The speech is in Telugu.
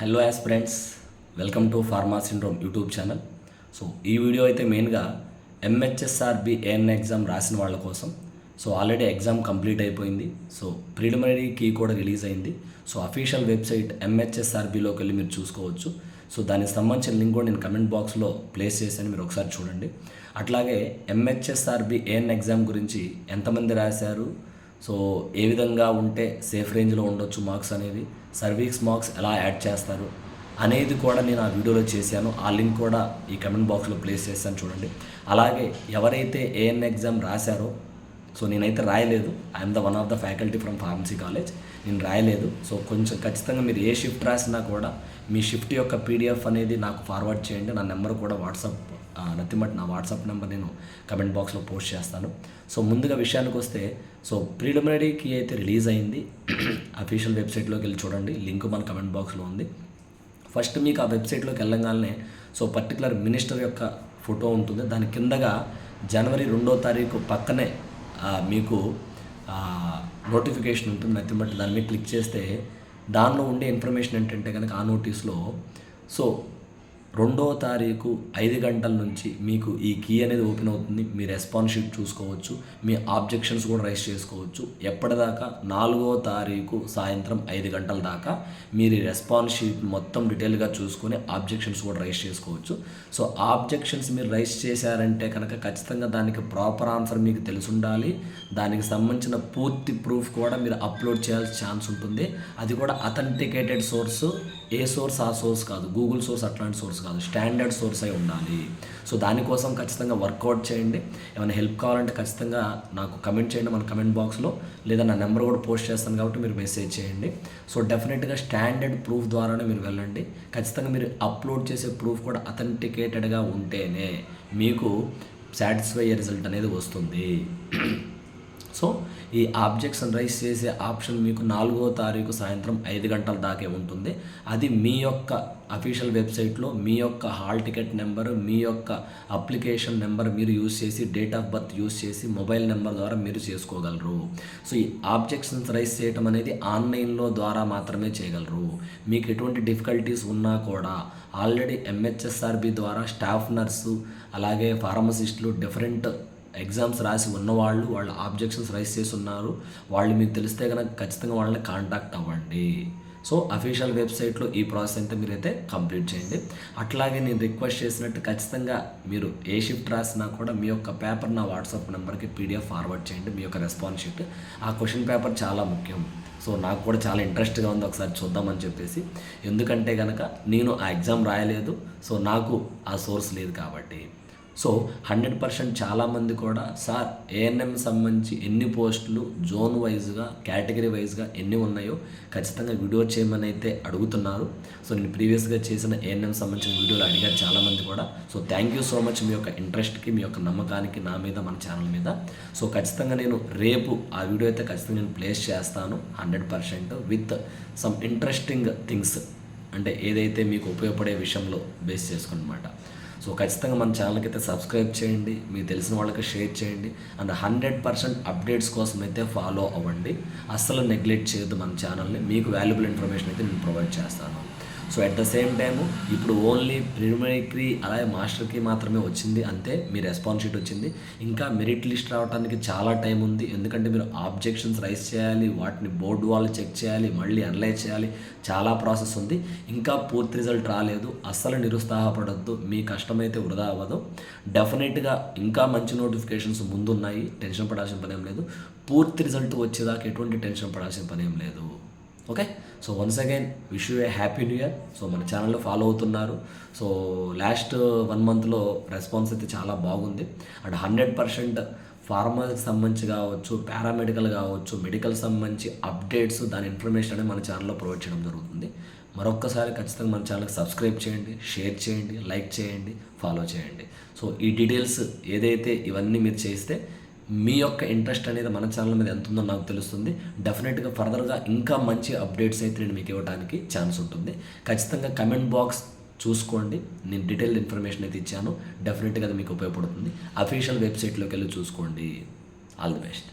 Hello as friends welcome to Pharma Syndrome YouTube channel so ఈ వీడియో అయితే మెయిన్గా ఎంహెచ్ఎస్ఆర్బి ఏఎన్ ఎగ్జామ్ రాసిన వాళ్ళ కోసం. సో ఆల్రెడీ ఎగ్జామ్ కంప్లీట్ అయిపోయింది. సో ప్రిలిమినరీ కీ కూడా రిలీజ్ అయింది. సో అఫీషియల్ వెబ్సైట్ ఎంహెచ్ఎస్ఆర్బిలోకి వెళ్ళి మీరు చూసుకోవచ్చు. సో దానికి సంబంధించిన లింక్ కూడా నేను కమెంట్ బాక్స్లో ప్లేస్ చేశాను. మీరు ఒకసారి చూడండి. అట్లాగే ఎంహెచ్ఎస్ఆర్బి ఏఎన్ ఎగ్జామ్ గురించి ఎంతమంది రాశారు? సో ఏ విధంగా ఉంటే సేఫ్ రేంజ్లో ఉండొచ్చు మార్క్స్ అనేవి? సర్వీస్ మార్క్స్ ఎలా యాడ్ చేస్తారు అనేది కూడా నేను ఆ వీడియోలో చేశాను. ఆ లింక్ కూడా ఈ కమెంట్ బాక్స్లో ప్లేస్ చేశాను చూడండి. అలాగే ఎవరైతే ఏఎన్ ఎగ్జామ్ రాశారో సో నేనైతే రాయలేదు. I'm the one of the faculty from pharmacy college. నేను రాయలేదు. సో కొంచెం ఖచ్చితంగా మీరు ఏ షిఫ్ట్ రాసినా కూడా మీ షిఫ్ట్ యొక్క పీడిఎఫ్ అనేది నాకు ఫార్వర్డ్ చేయండి. నా నెంబర్ కూడా వాట్సాప్ నత్తిమట్ నా వాట్సాప్ నెంబర్ నేను కమెంట్ బాక్స్లో పోస్ట్ చేస్తాను. సో ముందుగా విషయానికి వస్తే సో ప్రిలిమినరీకి అయితే రిలీజ్ అయింది. అఫీషియల్ వెబ్సైట్లోకి వెళ్ళి చూడండి. లింక్ మన కమెంట్ బాక్స్లో ఉంది. ఫస్ట్ మీకు ఆ వెబ్సైట్లోకి వెళ్ళగానే సో పర్టికులర్ మినిస్టర్ యొక్క ఫోటో ఉంటుంది. దాని కిందగా జనవరి రెండో తారీఖు పక్కనే మీకు నోటిఫికేషన్ ఉంటుంది. నథింగ్ బట్ క్లిక్ చేస్తే దానిలో ఉండే ఇన్ఫర్మేషన్ ఏంటంటే కనుక ఆ నోటీస్లో సో రెండో తారీఖు ఐదు గంటల నుంచి మీకు ఈ కీ అనేది ఓపెన్ అవుతుంది. మీ రెస్పాన్స్ షీట్ చూసుకోవచ్చు. మీ ఆబ్జెక్షన్స్ కూడా రైస్ చేసుకోవచ్చు. ఎప్పటిదాకా? నాలుగో తారీఖు సాయంత్రం ఐదు గంటల దాకా మీరు ఈ రెస్పాన్స్ షీట్ మొత్తం డీటెయిల్గా చూసుకొని ఆబ్జెక్షన్స్ కూడా రైస్ చేసుకోవచ్చు. సో ఆబ్జెక్షన్స్ మీరు రైస్ చేశారంటే కనుక ఖచ్చితంగా దానికి ప్రాపర్ ఆన్సర్ మీకు తెలిసి ఉండాలి దానికి సంబంధించిన పూర్తి ప్రూఫ్ కూడా మీరు అప్లోడ్ చేయాల్సిన ఛాన్స్ ఉంటుంది. అది కూడా అథెంటికేటెడ్ సోర్స్. ఏ సోర్స్? ఆ సోర్స్ కాదు. గూగుల్ సోర్స్ అట్లాంటి సోర్స్ కాదు స్టాండర్డ్ సోర్స్ అయి ఉండాలి. సో దానికోసం ఖచ్చితంగా వర్కౌట్ చేయండి. ఏమైనా హెల్ప్ కావాలంటే ఖచ్చితంగా నాకు కమెంట్ చేయండి మన కమెంట్ బాక్స్లో లేదా నా నెంబర్ కూడా పోస్ట్ చేస్తాను కాబట్టి మీరు మెసేజ్ చేయండి. సో డెఫినెట్గా స్టాండర్డ్ ప్రూఫ్ ద్వారానే మీరు వెళ్ళండి. ఖచ్చితంగా మీరు అప్లోడ్ చేసే ప్రూఫ్ కూడా అథెంటికేటెడ్గా ఉంటేనే మీకు సాటిస్ఫై రిజల్ట్ అనేది వస్తుంది. సో ఈ ఆబ్జెక్షన్ రైస్ చేసే ఆప్షన్ మీకు నాలుగో తారీఖు సాయంత్రం ఐదు గంటల దాకే ఉంటుంది. అది మీ యొక్క అఫీషియల్ వెబ్సైట్లో మీ యొక్క హాల్ టికెట్ నెంబర్ మీ యొక్క అప్లికేషన్ నెంబర్ మీరు యూస్ చేసి డేట్ ఆఫ్ బర్త్ యూస్ చేసి మొబైల్ నెంబర్ ద్వారా మీరు చేసుకోగలరు. సో ఈ ఆబ్జెక్షన్స్ రైస్ చేయటం అనేది ఆన్లైన్లో ద్వారా మాత్రమే చేయగలరు. మీకు ఎటువంటి డిఫికల్టీస్ ఉన్నా కూడా ఆల్రెడీ ఎంహెచ్ఎస్ఆర్బి ద్వారా స్టాఫ్ నర్సు అలాగే ఫార్మసిస్టులు డిఫరెంట్ ఎగ్జామ్స్ రాసి ఉన్నవాళ్ళు వాళ్ళ ఆబ్జెక్షన్స్ రైస్ చేసి ఉన్నారు వాళ్ళు మీకు తెలిస్తే కనుక ఖచ్చితంగా వాళ్ళని కాంటాక్ట్ అవ్వండి. సో అఫీషియల్ వెబ్సైట్లో ఈ ప్రాసెస్ అంతా మీరైతే కంప్లీట్ చేయండి. అట్లాగే నేను రిక్వెస్ట్ చేసినట్టు ఖచ్చితంగా మీరు ఏ షిఫ్ట్ రాసినా కూడా మీ యొక్క పేపర్ నా వాట్సాప్ నెంబర్కి పీడిఎఫ్ ఫార్వర్డ్ చేయండి. మీ యొక్క రెస్పాన్స్ షీట్ ఆ క్వశ్చన్ పేపర్ చాలా ముఖ్యం. సో నాకు కూడా చాలా ఇంట్రెస్ట్గా ఉంది. ఒకసారి చూద్దామని చెప్పేసి. ఎందుకంటే కనుక నేను ఆ ఎగ్జామ్ రాయలేదు. సో నాకు ఆ సోర్స్ లేదు కాబట్టి. సో హండ్రెడ్ పర్సెంట్ చాలామంది కూడా సార్ ఏఎన్ఎం సంబంధించి ఎన్ని పోస్టులు జోన్ వైజ్గా కేటగిరీ వైజ్గా ఎన్ని ఉన్నాయో ఖచ్చితంగా వీడియో చేయమని అయితే అడుగుతున్నారు. సో నేను ప్రీవియస్గా చేసిన ఏఎన్ఎం సంబంధించిన వీడియోలు అడిగారు చాలామంది కూడా. So thank you so much మీ యొక్క ఇంట్రెస్ట్కి మీ యొక్క నమ్మకానికి నా మీద మన ఛానల్ మీద. సో ఖచ్చితంగా నేను రేపు ఆ వీడియో అయితే ఖచ్చితంగా నేను ప్లేస్ చేస్తాను hundred percent with some interesting things అంటే ఏదైతే మీకు ఉపయోగపడే విషయంలో బేస్ చేసుకున్నమాట. సో ఖచ్చితంగా మన ఛానల్కి అయితే సబ్స్క్రైబ్ చేయండి. మీకు తెలిసిన వాళ్ళకి షేర్ చేయండి. అండ్ హండ్రెడ్ పర్సెంట్ అప్డేట్స్ కోసం అయితే ఫాలో అవ్వండి. అస్సలు నెగ్లెక్ట్ చేయొద్దు మన ఛానల్ని మీకు వాల్యుబుల్ ఇన్ఫర్మేషన్ అయితే నేను ప్రొవైడ్ చేస్తాను. So at the same time ఇప్పుడు ఓన్లీ ప్రిలిమినరీకి అలాగే మాస్టర్కి మాత్రమే వచ్చింది. అంతే మీ రెస్పాన్స్ షీట్ వచ్చింది. ఇంకా మెరిట్ లిస్ట్ రావడానికి చాలా టైం ఉంది. ఎందుకంటే మీరు ఆబ్జెక్షన్స్ రైస్ చేయాలి వాటిని బోర్డు వాళ్ళు చెక్ చేయాలి మళ్ళీ అనలైజ్ చేయాలి. చాలా ప్రాసెస్ ఉంది. ఇంకా పూర్తి రిజల్ట్ రాలేదు. అస్సలు నిరుత్సాహపడద్దు. మీ కష్టమైతే వృధా అవ్వదు. డెఫినెట్గా ఇంకా మంచి నోటిఫికేషన్స్ ముందున్నాయి. టెన్షన్ పడాల్సిన పని ఏం లేదు. పూర్తి రిజల్ట్ వచ్చేదాకా ఎటువంటి టెన్షన్ పడాల్సిన పని ఏం లేదు. Okay so once again wish you a happy new year so మన ఛానల్లో ఫాలో అవుతున్నారు. సో లాస్ట్ వన్ మంత్లో రెస్పాన్స్ అయితే చాలా బాగుంది. అండ్ హండ్రెడ్ పర్సెంట్ ఫార్మాకి సంబంధించి కావచ్చు పారామెడికల్ కావచ్చు మెడికల్ సంబంధించి అప్డేట్స్ దాని ఇన్ఫర్మేషన్ అనేది మన ఛానల్లో ప్రొవైడ్ చేయడం జరుగుతుంది. మరొక్కసారి ఖచ్చితంగా మన ఛానల్కి సబ్స్క్రైబ్ చేయండి షేర్ చేయండి లైక్ చేయండి ఫాలో చేయండి. సో ఈ డీటెయిల్స్ ఏదైతే ఇవన్నీ మీరు చేస్తే మీ యొక్క ఇంట్రెస్ట్ అనేది మన ఛానల్ మీద ఎంత ఉందో నాకు తెలుస్తుంది. డెఫినెట్గా ఫర్దర్గా ఇంకా మంచి అప్డేట్స్ అయితే నేను మీకు ఇవ్వడానికి ఛాన్స్ ఉంటుంది. ఖచ్చితంగా కమెంట్ బాక్స్ చూసుకోండి. నేను డీటెయిల్డ్ ఇన్ఫర్మేషన్ అయితే ఇచ్చాను. డెఫినెట్గా అది మీకు ఉపయోగపడుతుంది. అఫీషియల్ వెబ్సైట్లోకి వెళ్ళి చూసుకోండి. All the best